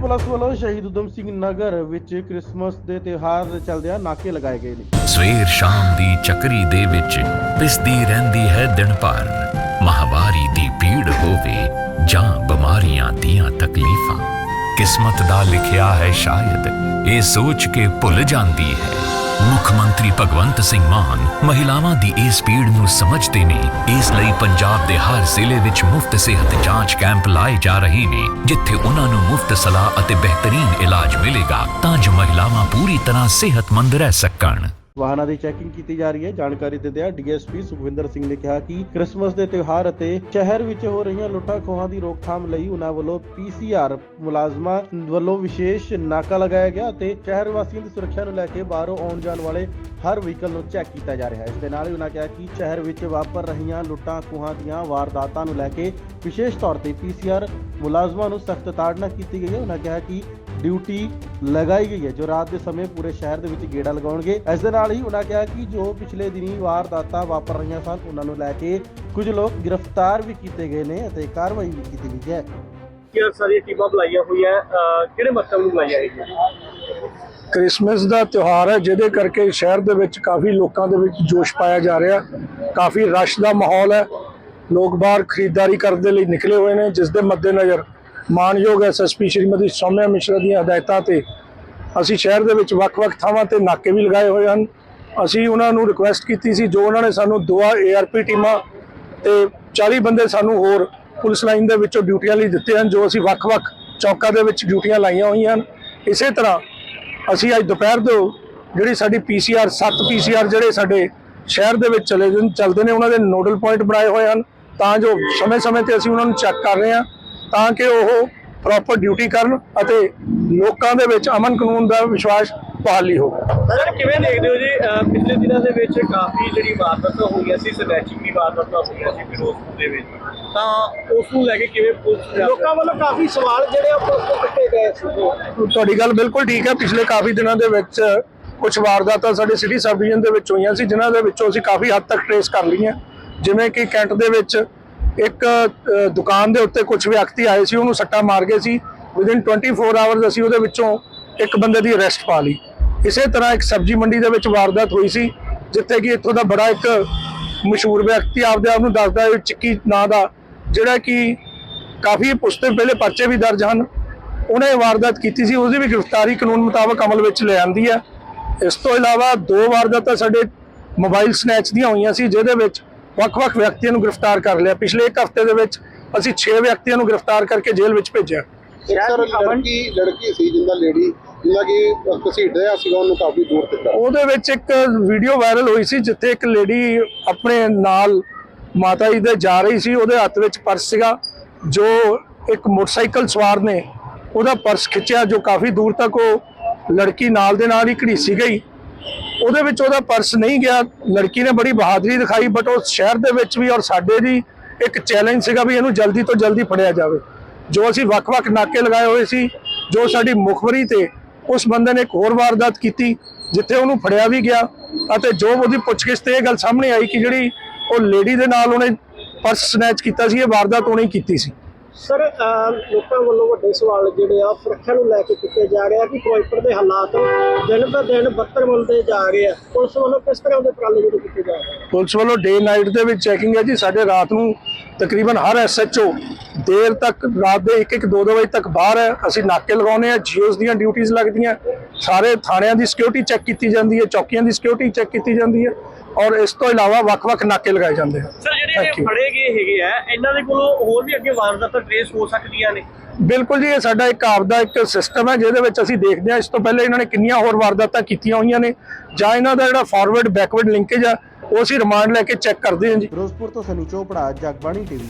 Police ਵੱਲੋਂ ਸ਼ਹੀਦ ਉਦਮ ਸਿੰਘ ਨਗਰ ਵਿੱਚ ਕ੍ਰਿਸਮਸ ਦੇ ਤਿਉਹਾਰ ਦੇ ਚੱਲਦਿਆਂ ਨਾਕੇ ਲਗਾਏ ਗਏ ਨੇ। ਸਵੇਰ ਸ਼ਾਮ ਦੀ ਚੱਕਰੀ ਦੇ ਵਿੱਚ ਪਿਸਦੀ ਰਹਿੰਦੀ ਹੈ ਦਿਨ ਭਰ ਮਹਾਵਾਰੀ ਦੀ ਪੀੜ ਹੋਵੇ ਜਾਂ ਬਿਮਾਰੀਆਂ ਦੀਆਂ ਤਕਲੀਫਾਂ। ਕਿਸਮਤ ਦਾ ਲਿਖਿਆ ਹੈ ਸ਼ਾਇਦ, ਇਹ ਸੋਚ ਕੇ ਭੁੱਲ ਜਾਂਦੀ ਹੈ। ਮੁੱਖ ਮੰਤਰੀ ਭਗਵੰਤ ਸਿੰਘ ਮਾਨ ਮਹਿਲਾਵਾਂ ਦੀ ਇਸ ਪੀੜ ਨੂੰ ਸਮਝਦੇ ਨੇ। ਇਸ ਲਈ ਪੰਜਾਬ ਦੇ ਹਰ ਜ਼ਿਲ੍ਹੇ ਵਿੱਚ ਮੁਫਤ ਸਿਹਤ ਜਾਂਚ ਕੈਂਪ ਲਾਏ ਜਾ ਰਹੇ ਨੇ, ਜਿੱਥੇ ਉਹਨਾਂ ਨੂੰ ਮੁਫਤ ਸਲਾਹ ਅਤੇ ਬਿਹਤਰੀਨ ਇਲਾਜ ਮਿਲੇਗਾ, ਤਾਂ ਜੋ ਮਹਿਲਾਵਾਂ ਪੂਰੀ ਤਰ੍ਹਾਂ ਸਿਹਤਮੰਦ ਰਹਿ ਸਕਣ। ਵਾਹਨਾਂ ਦੀ ਚੈਕਿੰਗ ਕੀਤੀ ਜਾ ਰਹੀ ਹੈ। ਜਾਣਕਾਰੀ ਦਿੰਦਿਆਂ ਡੀਐਸਪੀ ਸੁਖਵਿੰਦਰ ਸਿੰਘ ਨੇ ਕਿਹਾ ਕਿ ਕ੍ਰਿਸਮਸ ਦੇ ਤਿਉਹਾਰ ਅਤੇ ਸ਼ਹਿਰ ਵਿੱਚ ਹੋ ਰਹੀਆਂ ਲੁੱਟਾਂ ਖੋਹਾਂ ਦੀ ਰੋਕਥਾਮ ਲਈ ਉਹਨਾਂ ਵੱਲੋਂ ਪੀਸੀਆਰ ਮੁਲਾਜ਼ਮਾਂ ਵੱਲੋਂ ਵਿਸ਼ੇਸ਼ ਨਾਕਾ ਲਗਾਇਆ ਗਿਆ ਅਤੇ ਸ਼ਹਿਰ ਵਾਸੀਆਂ ਦੀ ਸੁਰੱਖਿਆ ਨੂੰ ਲੈ ਕੇ ਬਾਹਰੋਂ ਆਉਣ ਜਾਣ ਵਾਲੇ ਹਰ ਵਹੀਕਲ ਨੂੰ ਚੈੱਕ ਕੀਤਾ ਜਾ ਰਿਹਾ ਹੈ। ਇਸ ਦੇ ਨਾਲ ਹੀ ਉਹਨਾਂ ਕਿਹਾ ਕਿ ਸ਼ਹਿਰ ਵਿੱਚ ਵਾਪਰ ਰਹੀਆਂ ਲੁੱਟਾਂ ਖੋਹਾਂ ਦੀਆਂ ਵਾਰਦਾਤਾਂ ਨੂੰ ਲੈ ਕੇ ਵਿਸ਼ੇਸ਼ ਤੌਰ ਤੇ ਪੀਸੀਆਰ ਮੁਲਾਜ਼ਮਾਂ ਨੂੰ ਸਖਤ ਤਾੜਨਾ ਕੀਤੀ ਗਈ ਹੈ। ਉਹਨਾਂ ਕਿਹਾ ਕਿ ਡਿਊਟੀ ਲਗਾਈ ਗਈ ਹੈ। ਜੋ ਰਾਤ ਦੇ ਸਮੇਂ ਪੂਰੇ ਸ਼ਹਿਰ ਦੇ ਵਿੱਚ ਗੇੜਾ ਲਗਾਉਣਗੇ। ਇਸ ਦੇ ਨਾਲ ਹੀ ਉਹਨਾਂ ਕਿਹਾ ਕਿ ਜੋ ਪਿਛਲੇ ਦਿਨੀ ਵਾਰਦਾਤਾਂ ਵਾਪਰ ਰਹੀਆਂ ਸਨ ਉਹਨਾਂ ਨੂੰ ਲੈ ਕੇ ਕੁਝ ਲੋਕ ਗ੍ਰਿਫਤਾਰ ਵੀ ਕੀਤੇ ਗਏ ਨੇ ਅਤੇ ਕਾਰਵਾਈ ਵੀ ਕੀਤੀ ਗਈ ਹੈ। ਕਿਹੜਾ ਸਾਰੀਆਂ ਟੀਮਾਂ ਬੁਲਾਈਆਂ ਹੋਈਆਂ ਕਿਹੜੇ ਮਕਸਦ ਨੂੰ ਬੁਲਾਈਆਂ ਗਈਆਂ? ਕ੍ਰਿਸਮਸ ਦਾ ਤਿਉਹਾਰ ਹੈ ਜਿਹਦੇ ਕਰਕੇ ਸ਼ਹਿਰ ਦੇ ਵਿੱਚ ਕਾਫੀ ਲੋਕਾਂ ਦੇ ਵਿੱਚ ਜੋਸ਼ ਪਾਇਆ ਜਾ ਰਿਹਾ ਕਾਫੀ ਰਸ਼ ਦਾ ਮਾਹੌਲ ਹੈ। ਲੋਕ ਬਾਹਰ ਖਰੀਦਦਾਰੀ ਕਰਨ ਦੇ ਲਈ ਨਿਕਲੇ ਹੋਏ ਨੇ ਜਿਸ ਦੇ ਮੱਦੇਨਜ਼ਰ ਮਾਨਯੋਗ ਐਸਐਸਪੀ ਸ਼੍ਰੀਮਤੀ ਸੌਮਿਆ ਮਿਸ਼ਰਾ ਦੀਆਂ ਹਦਾਇਤਾਂ ਤੇ ਅਸੀਂ ਸ਼ਹਿਰ ਦੇ ਵਿੱਚ ਵੱਖ-ਵੱਖ ਥਾਵਾਂ ਤੇ ਨਾਕੇ ਵੀ ਲਗਾਏ ਹੋਏ ਹਨ। ਅਸੀਂ ਉਹਨਾਂ ਨੂੰ ਰਿਕੁਐਸਟ ਕੀਤੀ ਸੀ, ਜੋ ਉਹਨਾਂ ਨੇ ਸਾਨੂੰ ਦੋ ਏਆਰਪੀ ਟੀਮਾਂ ਤੇ 40 ਬੰਦੇ ਸਾਨੂੰ ਹੋਰ ਪੁਲਿਸ ਲਾਈਨ ਦੇ ਵਿੱਚੋਂ ਡਿਊਟੀਆਂ ਲਈ ਦਿੱਤੇ ਹਨ, ਜੋ ਅਸੀਂ ਵੱਖ-ਵੱਖ ਚੌਕਾਂ ਦੇ ਵਿੱਚ ਡਿਊਟੀਆਂ ਲਾਈਆਂ ਹੋਈਆਂ ਹਨ। ਇਸੇ ਤਰ੍ਹਾਂ ਅਸੀਂ ਅੱਜ ਦੁਪਹਿਰ ਤੋਂ ਜਿਹੜੀ ਸਾਡੀ ਪੀਸੀਆਰ 7 ਪੀਸੀਆਰ ਜਿਹੜੇ ਸਾਡੇ ਸ਼ਹਿਰ ਦੇ ਵਿੱਚ ਚਲੇ ਜਨ ਚੱਲਦੇ ਨੇ, ਉਹਨਾਂ ਦੇ ਨੋਡਲ ਪੁਆਇੰਟ ਬਣਾਏ ਹੋਏ ਹਨ। ਤਾਂ ਜੋ ਸਮੇਂ-ਸਮੇਂ ਤੇ ਅਸੀਂ ਉਹਨਾਂ ਨੂੰ ਚੈੱਕ ਕਰ ਰਹੇ ਹਾਂ, ਤਾਂ ਕਿ ਉਹ ਪ੍ਰੋਪਰ ਡਿਊਟੀ ਕਰਨ ਅਤੇ ਲੋਕਾਂ ਦੇ ਵਿੱਚ ਅਮਨ ਕਾਨੂੰਨ ਦਾ ਵਿਸ਼ਵਾਸ ਬਹਾਲੀ ਹੋਵੇ। ਸਰ ਕਿਵੇਂ ਦੇਖਦੇ ਹੋ ਜੀ? ਪਿਛਲੇ ਦਿਨਾਂ ਦੇ ਵਿੱਚ ਕਾਫੀ ਜਿਹੜੀ ਵਾਰਦਾਤਾਂ ਹੋਈਆਂ ਸੀ ਸਨੈਚਿੰਗ ਦੀ ਵਾਰਦਾਤਾਂ ਹੋਈਆਂ ਸੀ ਫਿਰੋਜ਼ਪੁਰ ਦੇ ਵਿੱਚ। ਤਾਂ ਉਸ ਨੂੰ ਲੈ ਕੇ ਕਿਵੇਂ ਪੁਲਿਸ ਲੋਕਾਂ ਵੱਲੋਂ ਕਾਫੀ ਸਵਾਲ ਜਿਹੜੇ ਆ ਪੁਲਿਸ ਤੋਂ ਕੱਟੇ ਗਏ ਸੀ। ਤੁਹਾਡੀ ਗੱਲ ਬਿਲਕੁਲ ਠੀਕ ਹੈ। ਪਿਛਲੇ ਕਾਫੀ ਦਿਨਾਂ ਦੇ ਵਿੱਚ ਕੁਝ ਵਾਰਦਾਤਾਂ ਸਾਡੇ ਸਿਟੀ ਸਬ ਡਿਵੀਜ਼ਨ ਦੇ ਵਿੱਚ ਹੋਈਆਂ ਸੀ ਜਿਨ੍ਹਾਂ ਦੇ ਵਿੱਚੋਂ ਅਸੀਂ ਕਾਫੀ ਹੱਦ ਤੱਕ ਟ੍ਰੇਸ ਕਰ ਲਈਆਂ। ਜਿਵੇਂ ਕਿ ਕੈਂਟ ਦੇ ਵਿੱਚ ਇੱਕ ਦੁਕਾਨ ਦੇ ਉੱਤੇ ਕੁਝ ਵਿਅਕਤੀ ਆਏ ਸੀ, ਉਹਨੂੰ ਸੱਟਾ ਮਾਰ ਗਏ ਸੀ। ਵਿਦਿਨ 24 ਆਵਰਸ ਅਸੀਂ ਉਹਦੇ ਵਿੱਚੋਂ ਇੱਕ ਬੰਦੇ ਦੀ ਅਰੈਸਟ ਪਾ ਲਈ। ਇਸੇ ਤਰ੍ਹਾਂ ਇੱਕ ਸਬਜ਼ੀ ਮੰਡੀ ਦੇ ਵਿੱਚ ਵਾਰਦਾਤ ਹੋਈ ਸੀ, ਜਿੱਥੇ ਕਿ ਇੱਥੋਂ ਦਾ ਬੜਾ ਇੱਕ ਮਸ਼ਹੂਰ ਵਿਅਕਤੀ ਆਪਦੇ ਆਪ ਨੂੰ ਦੱਸਦਾ ਹੈ, ਚਿੱਕੀ ਨਾਂ ਦਾ, ਜਿਹੜਾ ਕਿ ਕਾਫੀ ਪੁਸਤੇ ਪਹਿਲੇ ਪਰਚੇ ਵੀ ਦਰਜ ਹਨ। ਉਹਨੇ ਵਾਰਦਾਤ ਕੀਤੀ ਸੀ, ਉਹਦੀ ਵੀ ਗ੍ਰਿਫਤਾਰੀ ਕਾਨੂੰਨ ਮੁਤਾਬਕ ਅਮਲ ਵਿੱਚ ਲੈ ਆਂਦੀ ਹੈ। ਇਸ ਤੋਂ ਇਲਾਵਾ ਦੋ ਵਾਰਦਾਤਾਂ ਸਾਡੇ ਮੋਬਾਈਲ ਸਨੈਚ ਦੀਆਂ ਹੋਈਆਂ ਸੀ, ਜਿਹਦੇ ਵਿੱਚ ਵੱਖ-ਵੱਖ ਵਿਅਕਤੀਆਂ ਨੂੰ ਗ੍ਰਿਫਤਾਰ ਕਰ ਲਿਆ। ਪਿਛਲੇ ਇੱਕ ਹਫ਼ਤੇ ਦੇ ਵਿੱਚ ਅਸੀਂ 6 ਵਿਅਕਤੀਆਂ ਨੂੰ ਗ੍ਰਿਫਤਾਰ ਕਰਕੇ ਜੇਲ੍ਹ ਵਿੱਚ ਭੇਜਿਆ। ਇੱਕ ਸਰ ਲੜਕੀ ਲੜਕੀ ਸੀ ਜਿੰਦਾ ਲੇਡੀ ਜਿੰਦਾ ਕਿ ਘਸੀਟ ਰਿਹਾ ਸੀਗਾ ਉਹਨੂੰ ਕਾਫੀ ਦੂਰ ਤੱਕ ਉਹਦੇ ਵਿੱਚ ਇੱਕ ਵੀਡੀਓ ਵਾਇਰਲ ਹੋਈ ਸੀ ਜਿੱਥੇ ਇੱਕ ਲੇਡੀ ਆਪਣੇ ਨਾਲ ਮਾਤਾ ਜੀ ਦੇ ਜਾ ਰਹੀ ਸੀ ਉਹਦੇ ਹੱਥ ਵਿੱਚ ਪਰਸ ਸੀਗਾ ਜੋ ਇੱਕ ਮੋਟਰਸਾਈਕਲ ਸਵਾਰ ਨੇ ਉਹਦਾ ਪਰਸ ਖਿੱਚਿਆ ਜੋ ਕਾਫੀ ਦੂਰ ਤੱਕ ਉਹ ਲੜਕੀ ਨਾਲ ਦੇ ਨਾਲ ਹੀ ਘੜੀਸੀ ਗਈ। ਉਹਦੇ ਵਿੱਚ ਉਹਦਾ ਪਰਸ ਨਹੀਂ ਗਿਆ। ਲੜਕੀ ਨੇ ਬੜੀ ਬਹਾਦਰੀ ਦਿਖਾਈ ਬਟ ਉਹ ਸ਼ਹਿਰ ਦੇ ਵਿੱਚ ਵੀ ਔਰ ਸਾਡੇ ਦੀ ਇੱਕ ਚੈਲੰਜ ਸੀਗਾ ਵੀ ਇਹਨੂੰ ਜਲਦੀ ਤੋਂ ਜਲਦੀ ਫੜਿਆ ਜਾਵੇ। ਜੋ ਅਸੀਂ ਵੱਖ-ਵੱਖ ਨਾਕੇ ਲਗਾਏ ਹੋਏ ਸੀ, ਜੋ ਸਾਡੀ ਮੁਖਬਰੀ ਤੇ ਉਸ ਬੰਦੇ ਨੇ ਇੱਕ ਹੋਰ ਵਾਰਦਾਤ ਕੀਤੀ, ਜਿੱਥੇ ਉਹਨੂੰ ਫੜਿਆ ਵੀ ਗਿਆ ਅਤੇ ਜੋ ਉਹਦੀ ਪੁੱਛਗਿੱਛ ਤੇ ਇਹ ਗੱਲ ਸਾਹਮਣੇ ਆਈ ਕਿ ਜਿਹੜੀ ਉਹ ਲੇਡੀ ਦੇ ਨਾਲ ਉਹਨੇ ਪਰਸ ਸਨੈਚ ਕੀਤਾ ਸੀ, ਇਹ ਵਾਰਦਾਤ ਉਹਨੇ ਕੀਤੀ ਸੀ। ਸਰ ਲੋਕਾਂ ਵੱਲੋਂ ਵੱਡੇ ਸਵਾਲ ਜਿਹੜੇ ਆ, ਸੁਰੱਖਿਆ ਨੂੰ ਲੈ ਕੇ ਕੀਤੇ ਜਾ ਰਹੇ ਆ ਕਿ ਫਿਰੋਜ਼ਪੁਰ ਦੇ ਹਾਲਾਤ ਦਿਨ ਬ ਦਿਨ ਬੱਤਰ ਬਣਦੇ ਜਾ ਰਹੇ ਆ। ਪੁਲਿਸ ਵੱਲੋਂ ਕਿਸ ਤਰ੍ਹਾਂ ਦੇ ਉਪਰਾਲੇ ਜਿਹੜੇ ਕੀਤੇ ਜਾ ਰਹੇ ਪੁਲਿਸ ਵੱਲੋਂ ਡੇ ਨਾਈਟ ਦੇ ਵਿੱਚ ਚੈਕਿੰਗ ਹੈ ਜੀ, ਸਾਡੇ ਰਾਤ ਨੂੰ ਤਕਰੀਬਨ ਹਰ ਐਸਐਚਓ ਦੇਰ ਤੱਕ, ਰਾਤ ਦੇ 1-1 2-2 ਵਜੇ ਤੱਕ ਬਾਹਰ ਹੈ। ਅਸੀਂ ਨਾਕੇ ਲਗਾਉਨੇ ਆ ਜੀਓਸ ਦੀਆਂ ਡਿਊਟੀਆਂ ਲੱਗਦੀਆਂ। ਸਾਰੇ ਥਾਣਿਆਂ ਦੀ ਸਿਕਿਉਰਿਟੀ ਚੈੱਕ ਕੀਤੀ ਜਾਂਦੀ ਹੈ, ਚੌਕੀਆਂ ਦੀ ਸਿਕਿਉਰਿਟੀ ਚੈੱਕ ਕੀਤੀ ਜਾਂਦੀ ਹੈ। ਔਰ ਇਸ ਤੋਂ ਇਲਾਵਾ ਵੱਖ-ਵੱਖ ਨਾਕੇ ਲਗਾਏ ਜਾਂਦੇ ਹਨ। ਸਰ ਜਿਹੜੇ ਇਹ. ਫੜੇ ਗਏ ਹੈਗੇ ਆ। ਇਹਨਾਂ ਦੇ ਕੋਲੋਂ ਹੋਰ ਵੀ ਅੱਗੇ ਵਾਰਦਾਤਾਂ ਟ੍ਰੇਸ ਹੋ ਸਕਦੀਆਂ ਨੇ? ਬਿਲਕੁਲ ਜੀ ਇਹ ਸਾਡਾ ਇੱਕ ਆਪਦਾ ਇੱਕ ਸਿਸਟਮ ਹੈ ਜਿਹਦੇ ਵਿੱਚ ਅਸੀਂ ਦੇਖਦੇ ਹਾਂ। ਇਸ ਤੋਂ ਪਹਿਲੇ ਇਹਨਾਂ ਨੇ ਕਿੰਨੀਆਂ ਹੋਰ ਵਾਰਦਾਤਾਂ ਕੀਤੀਆਂ ਹੋਈਆਂ ਨੇ ਜਾਂ ਇਹਨਾਂ ਦਾ ਜਿਹੜਾ ਫਾਰਵਰਡ ਬੈਕਵਰਡ ਲਿੰਕੇਜ ਆ ਉਹ ਅਸੀਂ ਰਿਮਾਂਡ ਲੈ ਕੇ ਚੈੱਕ ਕਰਦੇ ਹਾਂ ਜੀ। ਫਿਰੋਜ਼ਪੁਰ ਤੋਂ ਸਨੀ ਚੋਪੜਾ ਜਗਬਾਣੀ ਟੀਵੀ।